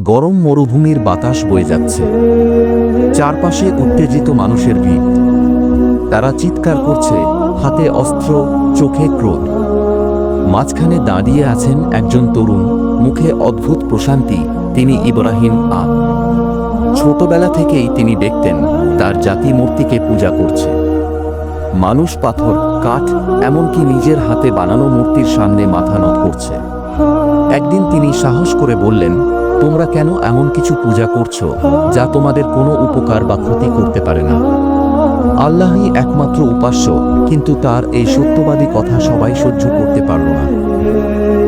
গরম মরুভূমির বাতাস বয়ে যাচ্ছে। চারপাশে উত্তেজিত মানুষের ভিড়। তারা চিৎকার করছে, হাতে অস্ত্র, চোখে ক্রোধ। মাঝখানে দাঁড়িয়ে আছেন একজন তরুণ, মুখে অদ্ভুত প্রশান্তি, তিনি ইব্রাহিম আ। ছোটবেলা থেকেই তিনি দেখতেন, তার জাতি মূর্তিকে পূজা করছে। মানুষ পাথর, কাঠ, এমনকি নিজের হাতে বানানো মূর্তির সামনে মাথা নত করছে। একদিন তিনি সাহস করে বললেন তোমরা কেন এমন কিছু পূজা করছ যা তোমাদের কোনো উপকার বা ক্ষতি করতে পারে না? আল্লাহই একমাত্র উপাস্য, কিন্তু তার এই সত্যবাদী কথা সবাই সহ্য করতে পারল না।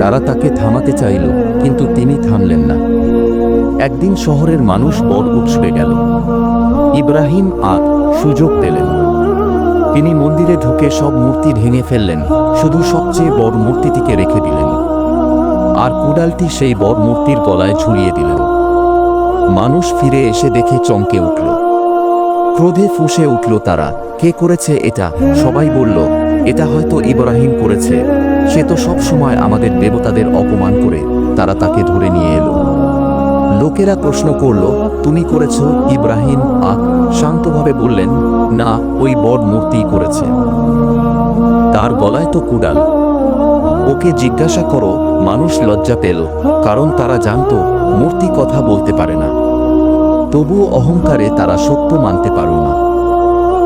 তারা তাকে থামাতে চাইল, কিন্তু তিনি থামলেন না। একদিন শহরের মানুষ বড় উৎসবে গেল। ইব্রাহিম আর সুযোগ পেলেন। তিনি মন্দিরে ঢুকে সব মূর্তি ভেঙে ফেললেন, শুধু সবচেয়ে বড় মূর্তিটিকে রেখে দিলেন। আর কুড়ালটি সেই বড় মূর্তির গলায় ঝুলিয়ে দিলেন মানুষ ফিরে এসে দেখে চমকে উঠল। ক্রোধে ফুঁসে উঠল তারা। কে করেছে এটা? সবাই বলল, এটা হয়তো ইব্রাহিম করেছে। সে তো সব সময় আমাদের দেবতাদের অপমান করে। তারা তাকে ধরে নিয়ে এলো। লোকেরা প্রশ্ন করল, তুমি করেছ ইব্রাহিম? আক শান্তভাবে বললেন, না, ওই বড় মূর্তি করেছে। তার গলায় তো কুড়াল। ওকে জিজ্ঞাসা করো, মানুষ লজ্জা পেল, কারণ তারা জানতো, মূর্তি কথা বলতে পারে না। তবুও অহংকারে তারা সত্য মানতে পারল না।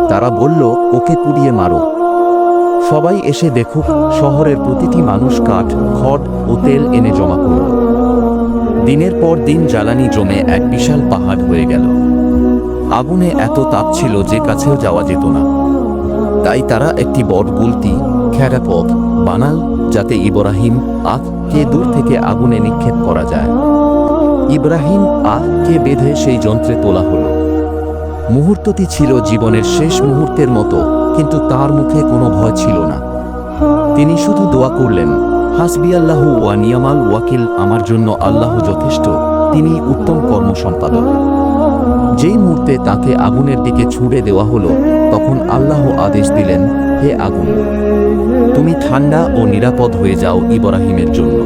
তারা বলল, ওকে পুড়িয়ে মারো। সবাই এসে দেখুক, শহরের প্রতিটি মানুষ কাঠ, খড় ও তেল এনে জমা করল। দিনের পর দিন জ্বালানি জমে এক বিশাল পাহাড় হয়ে গেল। আগুনে এত তাপ ছিল যে কাছেও যাওয়া যেত না। তাই তারা একটি বট গুলতি খেরাপথ বানাল যাতে ইব্রাহিম আখকে দূর থেকে আগুনে নিক্ষেপ করা যায়। ইব্রাহিম আখকে বেঁধে সেই যন্ত্রে তোলা হলো। মুহূর্তটি ছিল জীবনের শেষ মুহূর্তের মতো, কিন্তু তার মুখে কোনো ভয় ছিল না। তিনি শুধু দোয়া করলেন, হাসবি আল্লাহ ওয়া নিয়ামাল ওয়াকিল, আমার জন্য আল্লাহ যথেষ্ট, তিনি উত্তম কর্ম সম্পাদক যেই মুহূর্তে তাকে আগুনের দিকে ছুঁড়ে দেওয়া হলো, তখন আল্লাহ আদেশ দিলেন হে আগুন, তুমি ঠান্ডা ও নিরাপদ হয়ে যাও ইব্রাহিমের জন্য।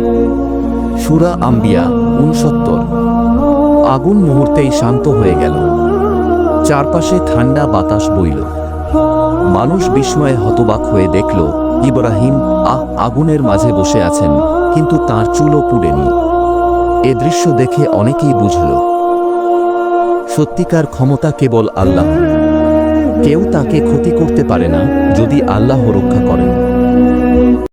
সুরা আম্বিয়া উনসত্তর আগুন মুহূর্তেই শান্ত হয়ে গেল। চারপাশে ঠান্ডা বাতাস বইল। মানুষ বিস্ময়ে হতবাক হয়ে দেখল, ইব্রাহিম, আহ, আগুনের মাঝে বসে আছেন, কিন্তু তার চুলও পুড়েনি। এ দৃশ্য দেখে অনেকেই বুঝল, সত্যিকার ক্ষমতা কেবল আল্লাহ কেউ তাকে ক্ষতি করতে পারে না যদি আল্লাহ রক্ষা করেন।